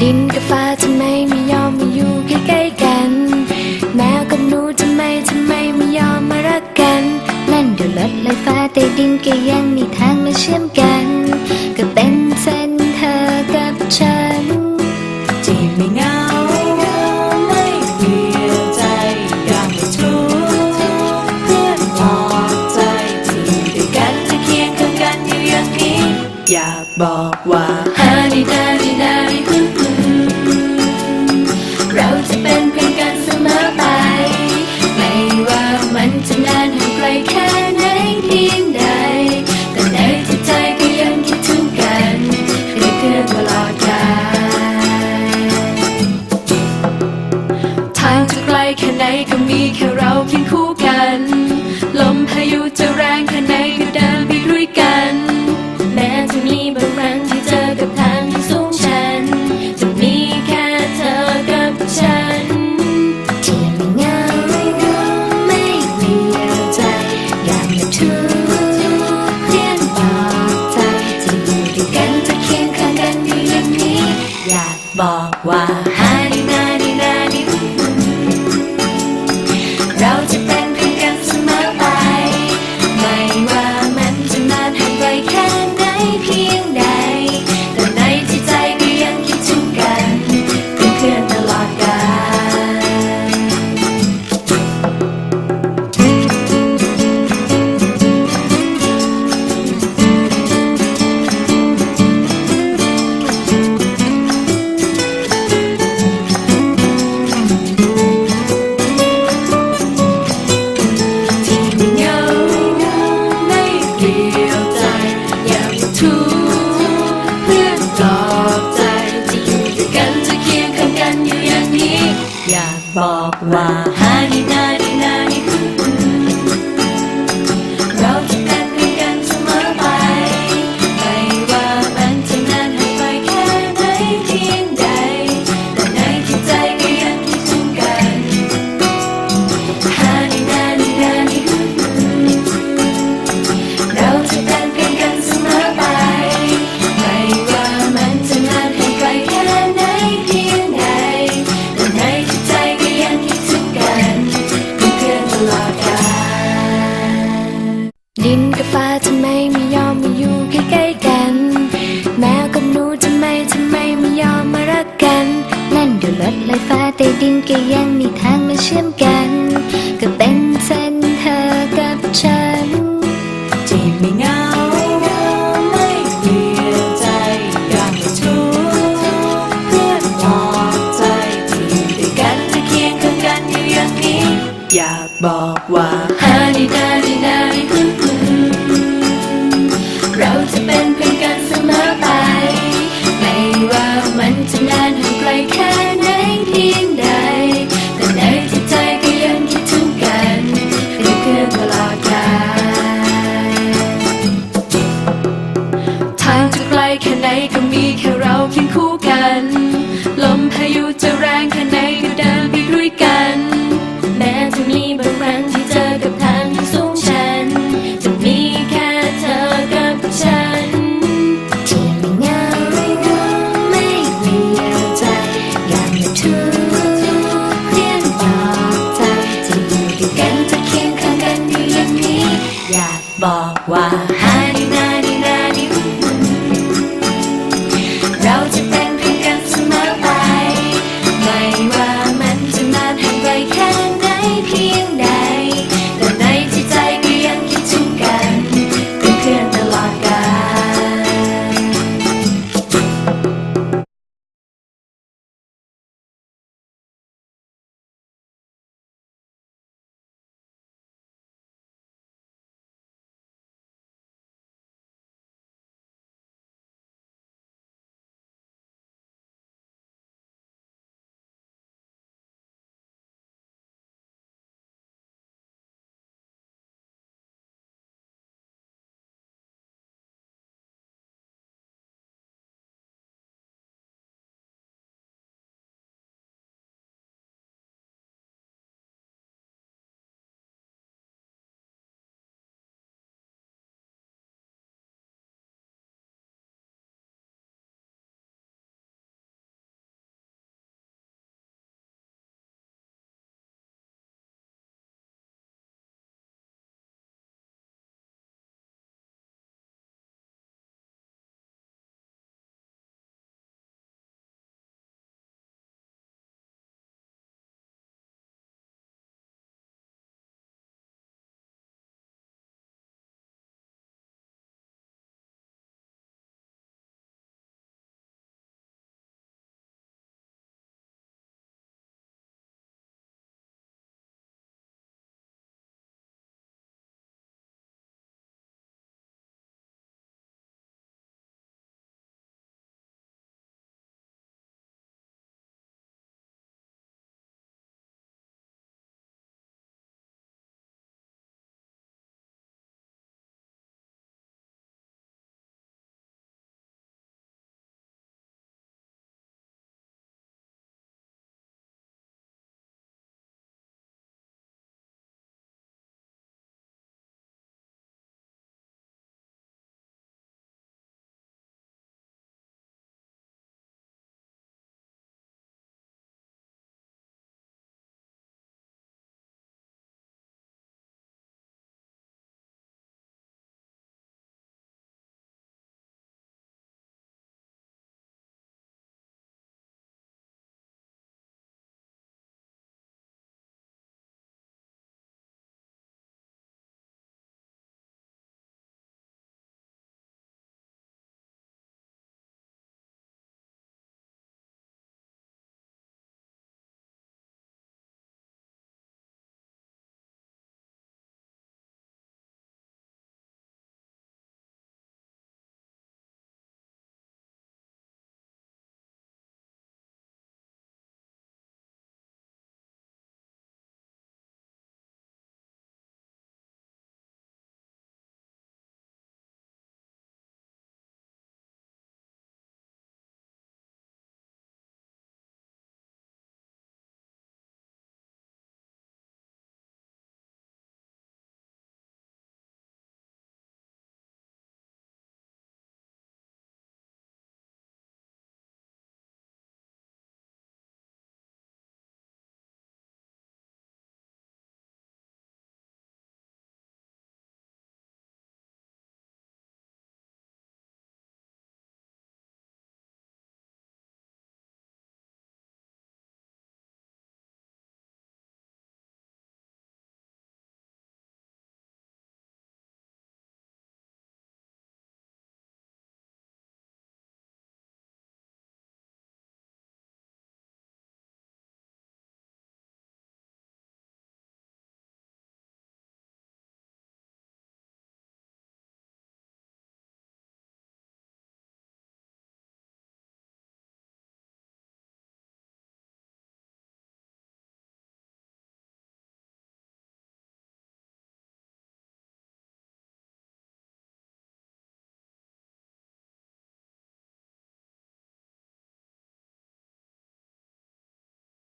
ดินกับฟ้าทำไมไม่ยอมมาอยู่ใกล้ๆกัน แมวกับหนูทำไมทำไมไม่ยอมมารักกันนั่นเดี๋ยวรถลอยฟ้าแต่ดินก็ยังมีทางมาเชื่อมกัน ก็เป็นเส้นเธอกับฉันจีบไม่งาย แค่ไหนก็มีแค่เราเคียงคู่กัน ลมพายุจะแรงแค่ไหนก็เดินไปด้วย 哇 ยอมมาอยู่ใกล้ๆกัน แมวกับหนูทำไมทำไมไม่ยอมมารักกัน นั่นเดี๋ยวรถไฟฟ้าใต้ดินก็ยังมีทางมาเชื่อมกัน มีแค่เราเคียงคู่กัน ลมพายุจะแรงแค่ไหน